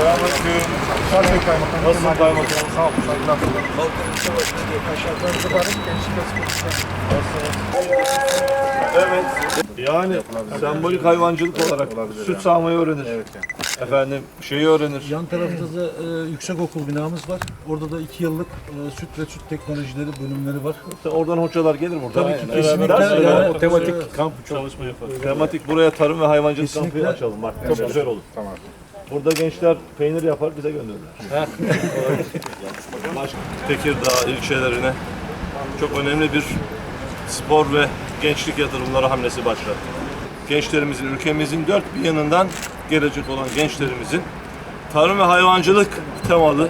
Selamünaleyküm. Sayın Kaymakam. Nasılsın kaymakam? Sağ olun. Saygılar sunuyorum. Halkın Savaşı'na diye aşağılarda varım. Gençlik Askerlik'ten. Evet. Yani sembolik hayvancılık olarak süt sağmayı öğrenir. Efendim şeyi öğrenir. Yan tarafta da e, yüksek okul binamız var. Orada da iki yıllık e, süt ve süt teknolojileri bölümleri var. Oradan hocalar gelir burada. Tabii ki Beraber kesinlikle verir. yani, tematik e, kamp çalışma yaparız. Tematik buraya tarım ve hayvancılık Kesinlikle. kampı açalım. Bak çok güzel olur. Tamam. Burada gençler peynir yapar bize gönderirler. Tekirdağ ilçelerine çok önemli bir spor ve gençlik yatırımları hamlesi başlattı. Gençlerimizin, ülkemizin dört bir yanından gelecek olan gençlerimizin tarım ve hayvancılık temalı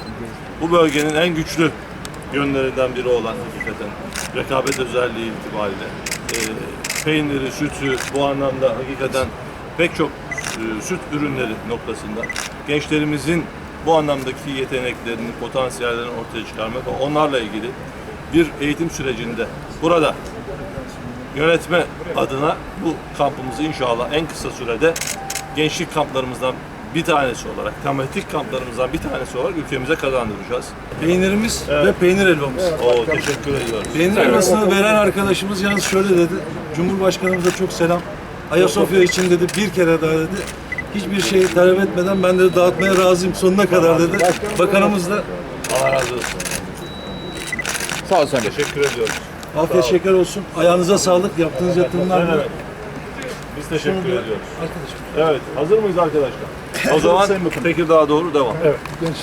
bu bölgenin en güçlü yönlerinden biri olan hakikaten rekabet özelliği itibariyle e, peyniri, sütü bu anlamda hakikaten pek çok e, süt ürünleri noktasında gençlerimizin bu anlamdaki yeteneklerini, potansiyellerini ortaya çıkarmak ve onlarla ilgili bir eğitim sürecinde burada yönetme adına bu kampımızı inşallah en kısa sürede gençlik kamplarımızdan bir tanesi olarak, tematik kamplarımızdan bir tanesi olarak ülkemize kazandıracağız. Peynirimiz ve peynir helvamız. Oo, teşekkür ediyoruz. Peynir helvasını veren arkadaşımız yalnız şöyle dedi. Cumhurbaşkanımıza çok selam. Ayasofya için dedi bir kere daha dedi. Hiçbir şeyi talep etmeden ben de dağıtmaya razıyım sonuna kadar dedi. Bakanımız da Allah razı olsun. Sağ ol sen. Teşekkür ediyoruz. Afiyet şeker olsun. Ayağınıza sağlık. Yaptığınız yatırımlar Evet. Biz teşekkür ediyoruz. Arkadaşım. Evet, hazır mıyız arkadaşlar? O zaman Tekirdağ'a doğru devam. Evet. Genç.